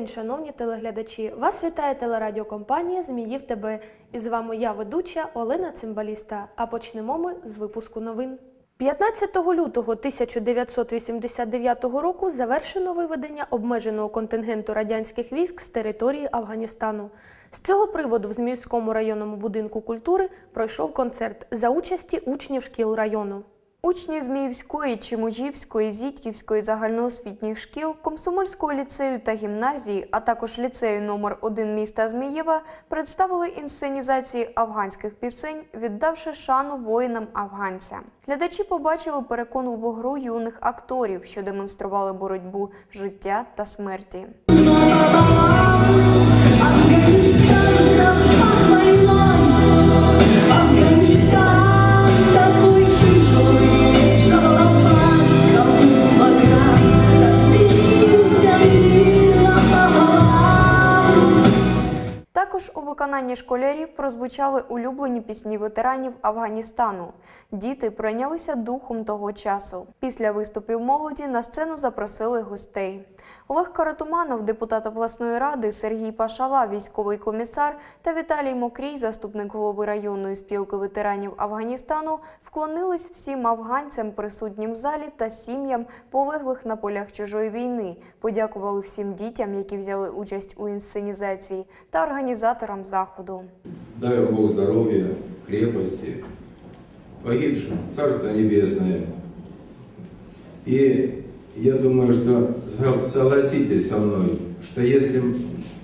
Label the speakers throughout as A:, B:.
A: день, шановні телеглядачі! Вас вітає телерадіокомпанія Зміїв ТБ. І з вами я, ведуча Олена Цимбаліста. А почнемо ми з випуску новин. 15 лютого 1989 року завершено виведення обмеженого контингенту радянських військ з території Афганістану. З цього приводу в Зміївському районному будинку культури пройшов концерт за участі учнів шкіл району.
B: Учні Зміївської, Чимужівської, Зітьківської загальноосвітніх шкіл, Комсомольського ліцею та гімназії, а також ліцею номер 1 міста Змієва представили інсценізації афганських пісень, віддавши шану воїнам-афганцям. Глядачі побачили переконливу гру юних акторів, що демонстрували боротьбу життя та смерті. Виконанні школярів прозвучали улюблені пісні ветеранів Афганістану. Діти пройнялися духом того часу. Після виступів молоді на сцену запросили гостей. Олег Каратуманов, депутат обласної ради, Сергій Пашала, військовий комісар та Віталій Мокрій, заступник голови районної спілки ветеранів Афганістану, вклонились всім афганцям, присутнім в залі та сім'ям полеглих на полях чужої війни. Подякували всім дітям, які взяли участь у інсценізації, та організаторам заходу.
C: Дай Бог здоровья, крепости, погибшим Царство Небесное. И я думаю, что сог- согласитесь со мной, что если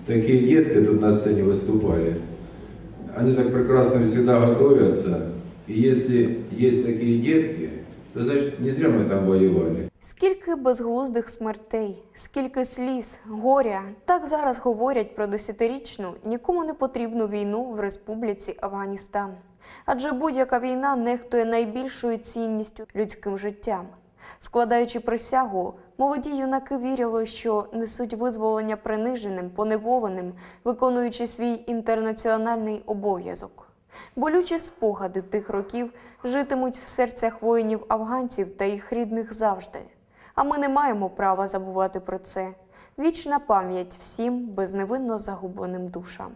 C: такие детки тут на сцене выступали, они так прекрасно всегда готовятся, и если есть такие детки, то значит не зря мы там воевали.
B: Скільки безглуздих смертей, скільки сліз, горя. Так зараз говорять про десятирічну, нікому не потрібну війну в Республіці Афганістан. Адже будь-яка війна нехтує найбільшою цінністю людським життям. Складаючи присягу, молоді юнаки вірили, що несуть визволення приниженим, поневоленим, виконуючи свій інтернаціональний обов'язок. Болючі спогади тих років житимуть в серцях воїнів афганців та їх рідних завжди. А ми не маємо права забувати про це. Вічна пам'ять всім безневинно загубленим душам.